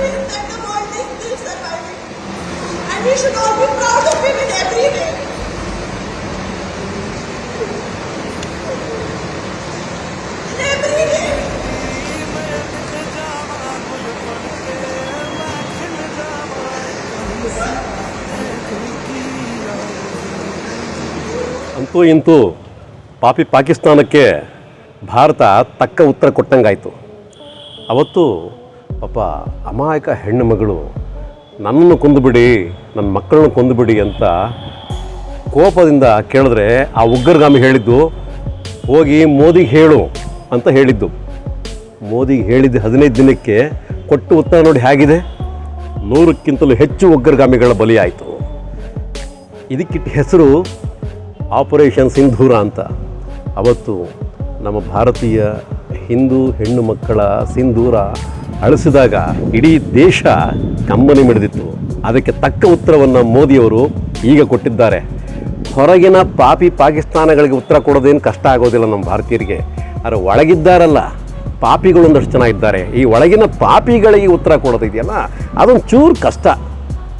faith that the world is still surviving. And we should all be proud of women everywhere. ಅಂತೂ ಇಂತೂ ಪಾಪಿ ಪಾಕಿಸ್ತಾನಕ್ಕೆ ಭಾರತ ತಕ್ಕ ಉತ್ತರ ಕೊಟ್ಟಂಗಾಯಿತು ಅವತ್ತು ಪಾಪ ಅಮಾಯಕ ಹೆಣ್ಣು ಮಗಳು, ನನ್ನನ್ನು ಕೊಂದುಬಿಡಿ, ನನ್ನ ಮಕ್ಕಳನ್ನು ಕೊಂದುಬಿಡಿ ಅಂತ ಕೋಪದಿಂದ ಕೇಳಿದ್ರೆ ಆ ಉಗ್ರಗಾಮಿ ಹೇಳಿದ್ದು, ಹೋಗಿ ಮೋದಿಗೆ ಹೇಳು ಅಂತ ಹೇಳಿದ್ದು. ಮೋದಿಗೆ ಹೇಳಿದ್ದು ಹದಿನೈದು ದಿನಕ್ಕೆ ಕೊಟ್ಟು ಉತ್ತರ ನೋಡಿ ಹೇಗಿದೆ? ನೂರಕ್ಕಿಂತಲೂ ಹೆಚ್ಚು ಉಗ್ರಗಾಮಿಗಳ ಬಲಿಯಾಯಿತು. ಇದಕ್ಕಿಟ್ಟ ಹೆಸರು ಆಪರೇಷನ್ ಸಿಂಧೂರ ಅಂತ. ಅವತ್ತು ನಮ್ಮ ಭಾರತೀಯ ಹಿಂದೂ ಹೆಣ್ಣು ಮಕ್ಕಳ ಸಿಂಧೂರ ಅಳಿಸಿದಾಗ ಇಡೀ ದೇಶ ಕಂಬನಿ ಮಿಡಿದಿತ್ತು. ಅದಕ್ಕೆ ತಕ್ಕ ಉತ್ತರವನ್ನು ಮೋದಿಯವರು ಈಗ ಕೊಟ್ಟಿದ್ದಾರೆ. ಹೊರಗಿನ ಪಾಪಿ ಪಾಕಿಸ್ತಾನಗಳಿಗೆ ಉತ್ತರ ಕೊಡೋದೇನು ಕಷ್ಟ ಆಗೋದಿಲ್ಲ ನಮ್ಮ ಭಾರತೀಯರಿಗೆ. ಆದರೆ ಒಳಗಿದ್ದಾರಲ್ಲ, ಪಾಪಿಗಳು ಒಂದಷ್ಟು ಜನ ಇದ್ದಾರೆ. ಈ ಒಳಗಿನ ಪಾಪಿಗಳಿಗೆ ಉತ್ತರ ಕೊಡೋದಿದೆಯಲ್ಲ, ಅದೊಂದು ಚೂರು ಕಷ್ಟ.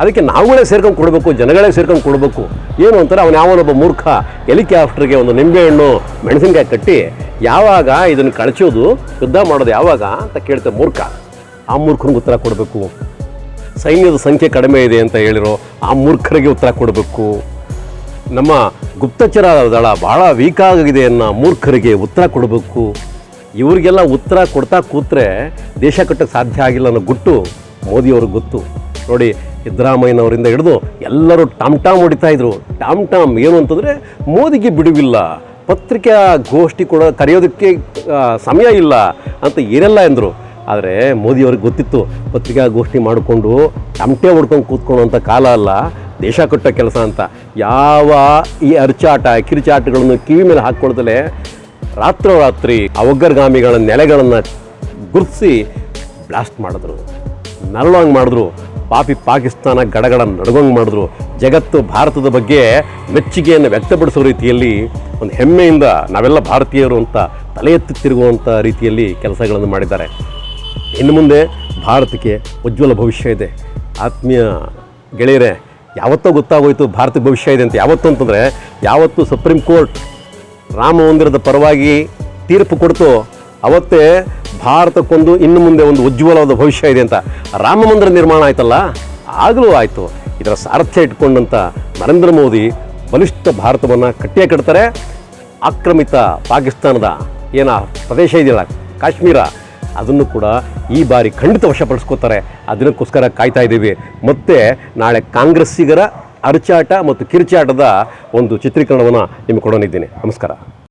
ಅದಕ್ಕೆ ನಾವುಗಳೇ ಸೇರ್ಕೊಂಡು ಕೊಡಬೇಕು, ಜನಗಳೇ ಸೇರ್ಕೊಂಡು ಕೊಡಬೇಕು. ಏನು ಅಂತಾರೆ, ಅವನು ಯಾವನೊಬ್ಬ ಮೂರ್ಖ, ಹೆಲಿಕಾಪ್ಟರ್ಗೆ ಒಂದು ನಿಂಬೆಹಣ್ಣು, ಮೆಣಸಿನ್ಕಾಯಿ ಕಟ್ಟಿ ಯಾವಾಗ ಇದನ್ನು ಕಳಚೋದು ಯುದ್ಧ ಮಾಡೋದು ಯಾವಾಗ ಅಂತ ಕೇಳ್ತಾರೆ ಮೂರ್ಖ. ಆ ಮೂರ್ಖನಿಗೆ ಉತ್ತರ ಕೊಡಬೇಕು. ಸೈನ್ಯದ ಸಂಖ್ಯೆ ಕಡಿಮೆ ಇದೆ ಅಂತ ಹೇಳಿರೋ ಆ ಮೂರ್ಖರಿಗೆ ಉತ್ತರ ಕೊಡಬೇಕು. ನಮ್ಮ ಗುಪ್ತಚರ ದಳ ಭಾಳ ವೀಕ್ ಆಗಿದೆ ಅನ್ನೋ ಮೂರ್ಖರಿಗೆ ಉತ್ತರ ಕೊಡಬೇಕು. ಇವರಿಗೆಲ್ಲ ಉತ್ತರ ಕೊಡ್ತಾ ಕೂತ್ರೆ ದೇಶ ಕಟ್ಟಕ್ಕೆ ಸಾಧ್ಯ ಆಗಿಲ್ಲ ಅನ್ನೋ ಗುಟ್ಟು ಮೋದಿಯವ್ರಿಗೆ ಗೊತ್ತು. ನೋಡಿ, ಸಿದ್ದರಾಮಯ್ಯನವರಿಂದ ಹಿಡಿದು ಎಲ್ಲರೂ ಟಾಮ್ ಟಾಮ್ ಹೊಡಿತಾ ಇದ್ರು. ಟಾಮ್ ಟಾಮ್ ಏನು ಅಂತಂದರೆ ಮೋದಿಗೆ ಬಿಡುವಿಲ್ಲ. ಪತ್ರಿಕಾ ಗೋಷ್ಠಿ ಕೂಡ ಕರೆಯೋದಕ್ಕೆ ಸಮಯ ಇಲ್ಲ ಅಂತ ಏನೆಲ್ಲ ಎಂದರು. ಆದರೆ ಮೋದಿಯವ್ರಿಗೆ ಗೊತ್ತಿತ್ತು ಪತ್ರಿಕಾಗೋಷ್ಠಿ ಮಾಡಿಕೊಂಡು ತಮಟೆ ಹೊಡ್ಕೊಂಡು ಕೂತ್ಕೊಳ್ಳೋಂಥ ಕಾಲ ಅಲ್ಲ, ದೇಶ ಕೊಟ್ಟ ಕೆಲಸ ಅಂತ. ಯಾವ ಈ ಅರ್ಚಾಟ, ಕಿರುಚಾಟಗಳನ್ನು ಕಿವಿ ಮೇಲೆ ಹಾಕ್ಕೊಳ್ದಲೆ ರಾತ್ರೋರಾತ್ರಿ ಅವಗ್ರಗಾಮಿಗಳ ನೆಲೆಗಳನ್ನು ಗುರುತಿಸಿ ಬ್ಲಾಸ್ಟ್ ಮಾಡಿದ್ರು. ನರಳಂಗೆ ಮಾಡಿದ್ರು. ಪಾಪಿ ಪಾಕಿಸ್ತಾನ ಗಡಗಡ ನಡುಗಂಗೆ ಮಾಡಿದ್ರು. ಜಗತ್ತು ಭಾರತದ ಬಗ್ಗೆ ಮೆಚ್ಚುಗೆಯನ್ನು ವ್ಯಕ್ತಪಡಿಸೋ ರೀತಿಯಲ್ಲಿ ಒಂದು ಹೆಮ್ಮೆಯಿಂದ ನಾವೆಲ್ಲ ಭಾರತೀಯರು ಅಂತ ತಲೆ ಎತ್ತಿ ತಿರುಗುವಂಥ ರೀತಿಯಲ್ಲಿ ಕೆಲಸಗಳನ್ನು ಮಾಡಿದ್ದಾರೆ. ಇನ್ನು ಮುಂದೆ ಭಾರತಕ್ಕೆ ಉಜ್ವಲ ಭವಿಷ್ಯ ಇದೆ. ಆತ್ಮೀಯ ಗೆಳೆಯರೇ, ಯಾವತ್ತೋ ಗೊತ್ತಾಗೋಯಿತು ಭಾರತಕ್ಕೆ ಭವಿಷ್ಯ ಇದೆ ಅಂತ. ಯಾವತ್ತು ಅಂತಂದರೆ ಯಾವತ್ತು ಸುಪ್ರೀಂ ಕೋರ್ಟ್ ರಾಮ ಮಂದಿರದ ಪರವಾಗಿ ತೀರ್ಪು ಕೊಡ್ತು. ಅವತ್ತೇ ಭಾರತಕ್ಕೊಂದು ಇನ್ನು ಮುಂದೆ ಒಂದು ಉಜ್ವಲವಾದ ಭವಿಷ್ಯ ಇದೆ ಅಂತ ರಾಮ ಮಂದಿರ ನಿರ್ಮಾಣ ಆಯ್ತಲ್ಲ? ಆಗಲೂ ಆಯಿತು. ಇದರ ಸಾರಥ್ಯ ಇಟ್ಕೊಂಡಂಥ ನರೇಂದ್ರ ಮೋದಿ ಬಲಿಷ್ಠ ಭಾರತವನ್ನು ಕಟ್ಟಿಯೇ ಕಟ್ತಾರೆ. ಆಕ್ರಮಿತ ಪಾಕಿಸ್ತಾನದ ಏನ ಪ್ರದೇಶ ಇದೆಯಲ್ಲ, ಕಾಶ್ಮೀರ, ಅದನ್ನು ಕೂಡ ಈ ಬಾರಿ ಖಂಡಿತ ವಶಪಡಿಸ್ಕೋತಾರೆ ಅದಕ್ಕೋಸ್ಕರ ಕಾಯ್ತಾ ಇದ್ದೀವಿ. ಮತ್ತು ನಾಳೆ ಕಾಂಗ್ರೆಸ್ಸಿಗರ ಅರಚಾಟ ಮತ್ತು ಕಿರುಚಾಟದ ಒಂದು ಚಿತ್ರೀಕರಣವನ್ನು ನಿಮಗೆ ಕೊಡೋನಿದ್ದೀನಿ. ನಮಸ್ಕಾರ.